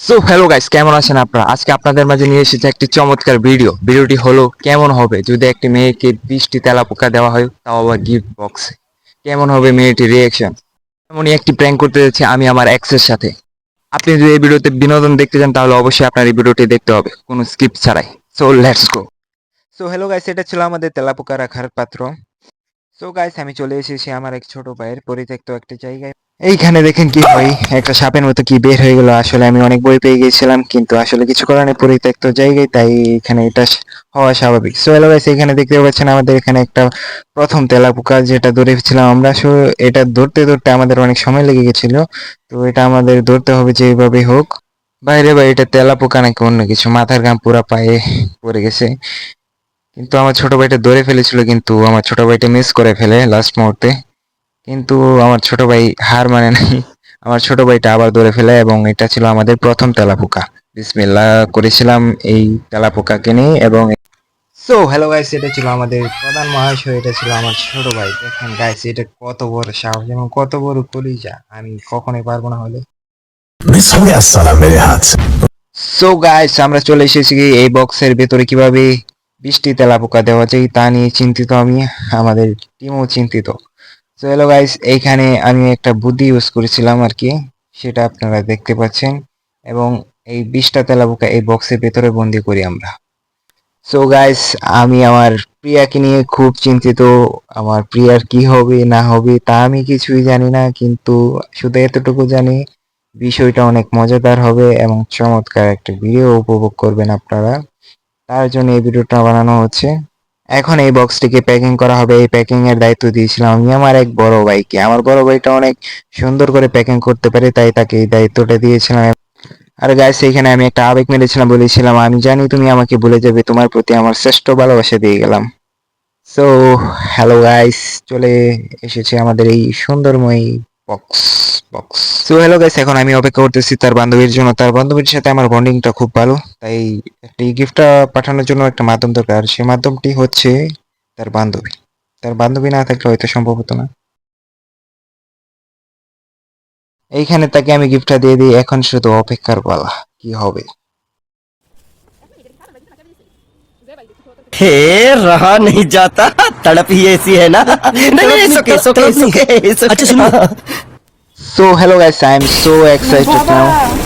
So hello guys কেমন আছেন আপনারা? আজকে আপনাদের মাঝে নিয়ে এসেছে একটি চমৎকার ভিডিও ভিডিওটি হলো, কেমন হবে? যদি একটি মেয়েকে বৃষ্টি তেলা পোকা দেওয়া হয়, তাও আবার গিফট বক্সে কেমন হবে মেয়েটির রিয়েকশন এমনই একটি প্র্যাঙ্ক করতে যাচ্ছি আমি আমার এক্সের সাথে। আপনি যদি এই ভিডিওতে বিনোদন দেখতে চান, তাহলে অবশ্যই আপনার এই ভিডিওটি দেখতে হবে। কোনো স্কিপ ছাড়াই। So let's go so hello guys এটা ছিল আমাদের তেলাপোকা রাখার পাত্র। সো গাইস আমি চলে এসেছি আমার এক ছোট ভাইয়ের পরিত্যক্ত একটা জায়গায়। এইখানে দেখেন কি হয়, একটা সাপের মতো কি বের হয়ে গেল। আসলে আমি অনেক বই পেয়ে গেছিলাম কিন্তু আসলে কিছু করার নেই, পরিত্যক্ত জায়গায়, তাই এখানে এটা হওয়া স্বাভাবিক। সো গাইস এখানে দেখতে পাচ্ছেন আমাদের এখানে একটা প্রথম তেলাপোকা, যেটা ধরেছিলাম আমরা। সো এটা ধরতে ধরতে আমাদের অনেক সময় লেগে গেছিল তো, এটা আমাদের ধরতে হবে যেভাবে হোক। বাইরে বা এটা তেলাপোকা নাকি অন্য কিছু, মাথার গাম পুরা পায়ে পড়ে গেছে। কিন্তু আমার ছোট ভাইটা ধরে ফেলেছিল, কিন্তু আমার ছোট ভাইটা মিস করে ফেলে লাস্ট মুহূর্তে। কিন্তু আমার ছোট ভাই হার মানে নাই। আমার ছোট ভাইটা আবার ধরে ফেলে এবং এটা ছিল আমাদের প্রথম তেলাপোকা। বিসমিল্লা করেছিলাম এই তেলাপোকাকে নিয়ে এবং সো হ্যালো গাইস এটা ছিল আমাদের প্রধান মহাশয় এটা ছিল আমার ছোট ভাই। দেখেন গাইস এটা কত বড় সাহস এবং কত বড় কলিজা। আমি কখনোই পারব না হলে। সো গাইস আমরা চলে এসেছি এই বক্সের ভেতরে কীভাবে বৃষ্টি তেলাপোকা দেওয়া যায় তা নিয়ে চিন্তিত আমি আমাদের টিমও চিন্তিত। সো হ্যালো গাইস এইখানে আমি একটা বুদ্ধি ইউজ করেছিলাম আর কি সেটা আপনারা দেখতে পাচ্ছেন, এবং এই বিশটা তেলাপোকা এই বক্সের ভেতরে বন্দি করি আমরা। সো গাইস আমি আমার প্রিয়াকে নিয়ে খুব চিন্তিত, আমার প্রিয়ার কি হবে, না হবে, তা আমি কিছুই জানি না, কিন্তু শুধু এতটুকু জানি, বিষয়টা অনেক মজাদার হবে এবং চমৎকার একটা ভিডিও উপভোগ করবেন আপনারা। তার জন্য এই ভিডিওটা বানানো হচ্ছে। এখন এই বক্সটিকে প্যাকিং করা হবে। এই প্যাকিং এর দায়িত্ব দিয়েছিলাম আমি। আমার এক বড় ভাইকে। আমার বড় ভাইটা অনেক সুন্দর করে প্যাকিং করতে পারে, তাই তাকে এই দায়িত্বটা দিয়েছিলাম। আর গাইস এখানে আমি একটা আবেগ মেরেছিলাম, বলেছিলাম, আমি জানি তুমি আমাকে ভুলে যাবে, তোমার প্রতি আমার শ্রেষ্ঠ ভালোবাসা দিয়ে গেলাম। সো হ্যালো গাইস চলে এসেছে আমাদের এই সুন্দরময় box box so hello guys এখন আমি অপেক্ষা করতেছি তার বান্ধবীর জন্য। তার বান্ধবীর সাথে আমার বন্ডিংটা খুব ভালো, তাই একটা গিফটটা পাঠানোর জন্য একটা মাধ্যম দরকার। সেই মাধ্যমটি হচ্ছে তার বান্ধবী। তার বান্ধবী না থাকলে হয়তো সম্ভব হতো না। এইখানে তাকে আমি গিফটটা দিয়ে দিই, এখন শুধু অপেক্ষার পালা, কি হবে? हे रहा नहीं जाता। तड़प ही ऐसी है ना। नहीं नहीं सुके सुके सुके अच्छा सुनो। So hello guys I am so excited now